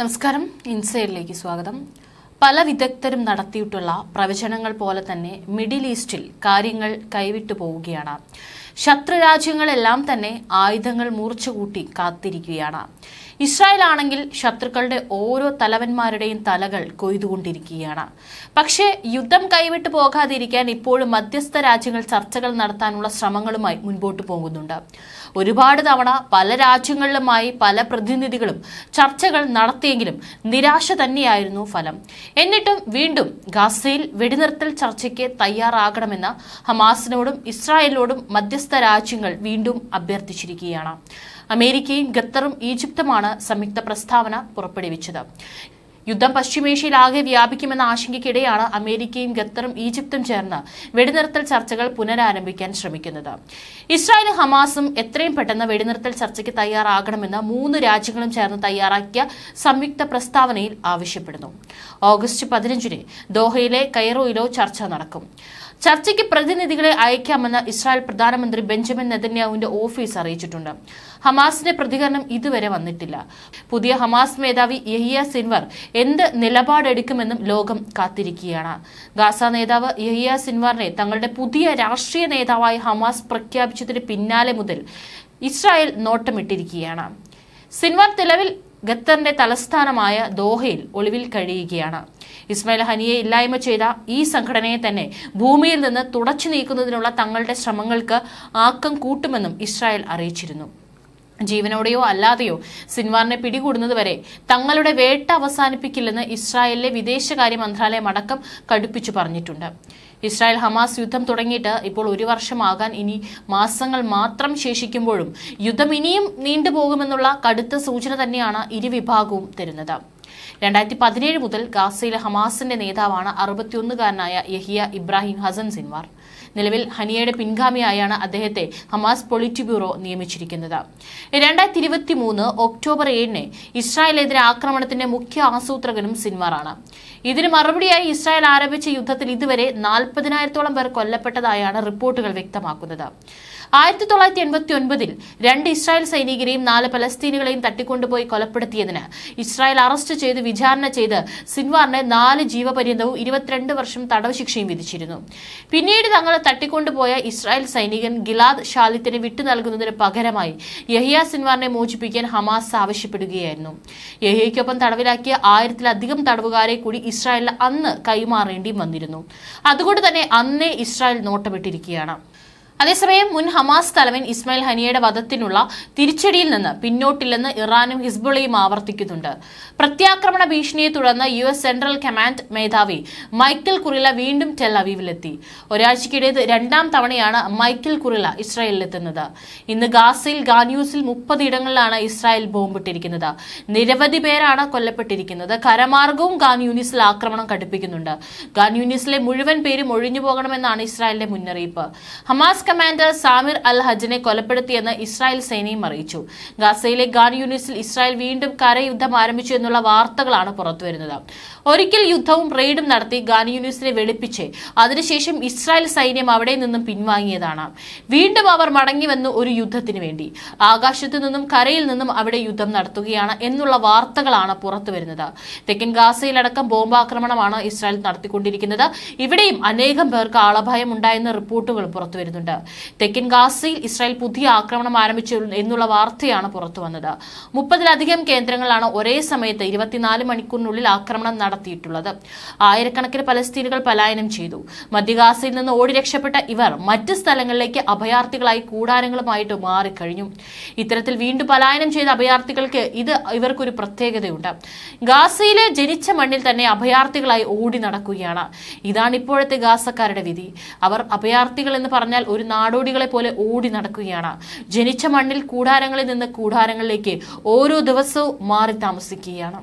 നമസ്കാരം. ഇൻസൈഡിലേക്ക് സ്വാഗതം. പല വിദഗ്ധരും നടത്തിയിട്ടുള്ള പ്രവചനങ്ങൾ പോലെ തന്നെ മിഡിൽ ഈസ്റ്റിൽ കാര്യങ്ങൾ കൈവിട്ടു പോവുകയാണ്. ശത്രുരാജ്യങ്ങളെല്ലാം തന്നെ ആയുധങ്ങൾ മൂർച്ചകൂട്ടി കാത്തിരിക്കുകയാണ്. ഇസ്രായേൽ ആണെങ്കിൽ ശത്രുക്കളുടെ ഓരോ തലവന്മാരുടെയും തലകൾ കൊയ്തുകൊണ്ടിരിക്കുകയാണ്. പക്ഷേ യുദ്ധം കൈവിട്ടു പോകാതിരിക്കാൻ ഇപ്പോഴും മധ്യസ്ഥ രാജ്യങ്ങൾ ചർച്ചകൾ നടത്താനുള്ള ശ്രമങ്ങളുമായി മുൻപോട്ട് പോകുന്നുണ്ട്. ഒരുപാട് തവണ പല രാജ്യങ്ങളിലുമായി പല പ്രതിനിധികളും ചർച്ചകൾ നടത്തിയെങ്കിലും നിരാശ തന്നെയായിരുന്നു ഫലം. എന്നിട്ടും വീണ്ടും ഗാസയിൽ വെടിനിർത്തൽ ചർച്ചയ്ക്ക് തയ്യാറാകണമെന്ന് ഹമാസിനോടും ഇസ്രായേലിനോടും മധ്യസ്ഥ രാജ്യങ്ങൾ വീണ്ടും അഭ്യർത്ഥിച്ചിരിക്കുകയാണ്. അമേരിക്കയും ഖത്തറും ഈജിപ്തുമാണ് സംയുക്ത പ്രസ്താവന പുറപ്പെടുവിച്ചത്. യുദ്ധം പശ്ചിമേഷ്യയിൽ ആകെ വ്യാപിക്കുമെന്ന ആശങ്കയ്ക്കിടെയാണ് അമേരിക്കയും ഖത്തറും ഈജിപ്തും ചേർന്ന് വെടിനിർത്തൽ ചർച്ചകൾ പുനരാരംഭിക്കാൻ ശ്രമിക്കുന്നത്. ഇസ്രായേലും ഹമാസും എത്രയും പെട്ടെന്ന് വെടിനിർത്തൽ ചർച്ചയ്ക്ക് തയ്യാറാകണമെന്ന് മൂന്ന് രാജ്യങ്ങളും ചേർന്ന് തയ്യാറാക്കിയ സംയുക്ത പ്രസ്താവനയിൽ ആവശ്യപ്പെടുന്നു. ഓഗസ്റ്റ് പതിനഞ്ചിന് ദോഹയിലെ കൈറോയിലോ ചർച്ച നടക്കും. ചർച്ചയ്ക്ക് പ്രതിനിധികളെ അയക്കാമെന്ന് ഇസ്രായേൽ പ്രധാനമന്ത്രി ബെഞ്ചമിൻ നെതന്യാഹുവിന്റെ ഓഫീസ് അറിയിച്ചിട്ടുണ്ട്. ഹമാസിന്റെ പ്രതികരണം ഇതുവരെ വന്നിട്ടില്ല. പുതിയ ഹമാസ് മേധാവി യഹിയ സിൻവർ എന്ത് നിലപാടെടുക്കുമെന്നും ലോകം കാത്തിരിക്കുകയാണ്. ഗാസ നേതാവ് യഹിയ സിൻവാറിനെ തങ്ങളുടെ പുതിയ രാഷ്ട്രീയ നേതാവായി ഹമാസ് പ്രഖ്യാപിച്ചതിന് പിന്നാലെ മുതൽ ഇസ്രായേൽ നോട്ടമിട്ടിരിക്കുകയാണ്. സിൻവാർ നിലവിൽ ഖത്തറിന്റെ തലസ്ഥാനമായ ദോഹയിൽ ഒളിവിൽ കഴിയുകയാണ്. ഇസ്മായിൽ ഹനിയെ ഇല്ലായ്മ ചെയ്ത ഈ സംഘടനയെ തന്നെ ഭൂമിയിൽ നിന്ന് തുടച്ചു നീക്കുന്നതിനുള്ള തങ്ങളുടെ ശ്രമങ്ങൾക്ക് ആക്കം കൂട്ടുമെന്നും ഇസ്രായേൽ അറിയിച്ചിരുന്നു. ജീവനോടെയോ അല്ലാതെയോ സിൻവാറിനെ പിടികൂടുന്നതുവരെ തങ്ങളുടെ വേട്ട അവസാനിപ്പിക്കില്ലെന്ന് ഇസ്രായേലിലെ വിദേശകാര്യ മന്ത്രാലയം അടക്കം കടുപ്പിച്ചു പറഞ്ഞിട്ടുണ്ട്. ഇസ്രായേൽ ഹമാസ് യുദ്ധം തുടങ്ങിയിട്ട് ഇപ്പോൾ ഒരു വർഷമാകാൻ ഇനി മാസങ്ങൾ മാത്രം ശേഷിക്കുമ്പോഴും യുദ്ധം ഇനിയും നീണ്ടുപോകുമെന്നുള്ള കടുത്ത സൂചന തന്നെയാണ് ഇരുവിഭാഗവും തരുന്നത്. രണ്ടായിരത്തി പതിനേഴ് മുതൽ ഗാസയിലെ ഹമാസിന്റെ നേതാവാണ് അറുപത്തിയൊന്നുകാരനായ യഹിയ ഇബ്രാഹിം ഹസൻ സിൻവാർ. നിലവിൽ ഹനിയയുടെ പിൻഗാമിയായാണ് അദ്ദേഹത്തെ ഹമാസ് പൊളിറ്റ് ബ്യൂറോ നിയമിച്ചിരിക്കുന്നത്. രണ്ടായിരത്തി ഇരുപത്തി മൂന്ന് ഒക്ടോബർ ഏഴിന് ഇസ്രായേലെതിരെ ആക്രമണത്തിന്റെ മുഖ്യ ആസൂത്രകനും സിൻവാറാണ്. ഇതിന് മറുപടിയായി ഇസ്രായേൽ ആരംഭിച്ച യുദ്ധത്തിൽ ഇതുവരെ നാൽപ്പതിനായിരത്തോളം പേർ കൊല്ലപ്പെട്ടതായാണ് റിപ്പോർട്ടുകൾ വ്യക്തമാക്കുന്നത്. ആയിരത്തി തൊള്ളായിരത്തി എൺപത്തി ഒൻപതിൽ രണ്ട് ഇസ്രായേൽ സൈനികരെയും നാല് പലസ്തീനുകളെയും തട്ടിക്കൊണ്ടുപോയി കൊലപ്പെടുത്തിയതിന് ഇസ്രായേൽ അറസ്റ്റ് ചെയ്ത് വിചാരണ ചെയ്ത് സിൻവാറിന് നാല് ജീവപര്യന്തവും ഇരുപത്തിരണ്ട് വർഷം തടവ് ശിക്ഷയും വിധിച്ചിരുന്നു. പിന്നീട് തങ്ങൾ തട്ടിക്കൊണ്ടുപോയ ഇസ്രായേൽ സൈനികൻ ഗിലാദ് ഷാലിത്തിനെ വിട്ടു നൽകുന്നതിന് പകരമായി യഹിയ സിൻവാറിനെ മോചിപ്പിക്കാൻ ഹമാസ് ആവശ്യപ്പെടുകയായിരുന്നു. യഹിയയ്ക്കൊപ്പം തടവിലാക്കിയ ആയിരത്തിലധികം തടവുകാരെ കൂടി ഇസ്രായേലിന് അന്ന് കൈമാറേണ്ടി വന്നിരുന്നു. അതുകൊണ്ട് തന്നെ അന്നേ ഇസ്രായേൽ നോട്ടമിട്ടിരിക്കുകയാണ്. അതേസമയം മുൻ ഹമാസ് തലവൻ ഇസ്മായിൽ ഹനിയയുടെ വധത്തിനുള്ള തിരിച്ചടിയിൽ നിന്ന് പിന്നോട്ടില്ലെന്ന് ഇറാനും ഹിസ്ബുളയും ആവർത്തിക്കുന്നുണ്ട്. പ്രത്യാക്രമണ ഭീഷണിയെ തുടർന്ന് യു എസ് സെൻട്രൽ കമാൻഡ് മേധാവി മൈക്കിൾ കുറില വീണ്ടും ടെൽ അവീവിലെത്തി. ഒരാഴ്ചയ്ക്കിടെ രണ്ടാം തവണയാണ് മൈക്കൽ കുറില ഇസ്രായേലിലെത്തുന്നത്. ഇന്ന് ഗാസയിൽ ഗാന്യൂസിൽ മുപ്പത് ഇടങ്ങളിലാണ് ഇസ്രായേൽ ബോംബിട്ടിരിക്കുന്നത്. നിരവധി പേരാണ് കൊല്ലപ്പെട്ടിരിക്കുന്നത്. കരമാർഗവും ഗാന്യൂനിസിൽ ആക്രമണം കടുപ്പിക്കുന്നുണ്ട്. ഗാന്യൂനിസിലെ മുഴുവൻ പേരും ഒഴിഞ്ഞു പോകണമെന്നാണ് ഇസ്രായേലിന്റെ മുന്നറിയിപ്പ്. ഹമാസ് കമാൻഡർ സാമിർ അൽ ഹജിനെ കൊലപ്പെടുത്തിയെന്ന് ഇസ്രായേൽ സേനയും അറിയിച്ചു. ഗാസയിലെ ഗാൻ യൂണിസിൽ ഇസ്രായേൽ വീണ്ടും കരയുദ്ധം ആരംഭിച്ചു എന്നുള്ള വാർത്തകളാണ് പുറത്തുവരുന്നത്. ഒരിക്കൽ യുദ്ധവും റെയ്ഡും നടത്തി ഗാൻ യൂണിസിനെ വെളുപ്പിച്ച് അതിനുശേഷം ഇസ്രായേൽ സൈന്യം അവിടെ നിന്നും പിൻവാങ്ങിയതാണ്. വീണ്ടും അവർ മടങ്ങിവന്നു ഒരു യുദ്ധത്തിന് വേണ്ടി. ആകാശത്തു നിന്നും കരയിൽ നിന്നും അവിടെ യുദ്ധം നടത്തുകയാണ് എന്നുള്ള വാർത്തകളാണ് പുറത്തുവരുന്നത്. തെക്കൻ ഗാസയിലടക്കം ബോംബാക്രമണമാണ് ഇസ്രായേൽ നടത്തിക്കൊണ്ടിരിക്കുന്നത്. ഇവിടെയും അനേകം പേർക്ക് ആളഭയം ഉണ്ടായെന്ന റിപ്പോർട്ടുകൾ പുറത്തുവരുന്നുണ്ട്. തെക്കൻ ഗാസയിൽ ഇസ്രായേൽ പുതിയ ആക്രമണം ആരംഭിച്ചു എന്നുള്ള വാർത്തയാണ് പുറത്തു വന്നത്. മുപ്പതിലധികം കേന്ദ്രങ്ങളാണ് ഒരേ സമയത്ത് ഇരുപത്തിനാല് മണിക്കൂറിനുള്ളിൽ ആക്രമണം നടത്തിയിട്ടുള്ളത്. ആയിരക്കണക്കിന് പലസ്തീനുകൾ പലായനം ചെയ്തു. മധ്യഗാസയിൽ നിന്ന് ഓടി രക്ഷപ്പെട്ട ഇവർ മറ്റ് സ്ഥലങ്ങളിലേക്ക് അഭയാർത്ഥികളായി കൂടാരങ്ങളുമായിട്ട് മാറിക്കഴിഞ്ഞു. ഇത്തരത്തിൽ വീണ്ടും പലായനം ചെയ്ത അഭയാർത്ഥികൾക്ക് ഇത് ഇവർക്കൊരു പ്രത്യേകതയുണ്ട്. ഗാസയിലെ ജനിച്ച മണ്ണിൽ തന്നെ അഭയാർത്ഥികളായി ഓടി നടക്കുകയാണ്. ഇതാണ് ഇപ്പോഴത്തെ ഗാസക്കാരുടെ വിധി. അവർ അഭയാർത്ഥികൾ എന്ന് പറഞ്ഞാൽ ഒരു നാടോടികളെ പോലെ ഓടി നടക്കുകയാണ്. ജനിച്ച മണ്ണിൽ കൂടാരങ്ങളിൽ നിന്ന് കൂടാരങ്ങളിലേക്ക് ഓരോ ദിവസവും മാറി താമസിക്കുകയാണ്.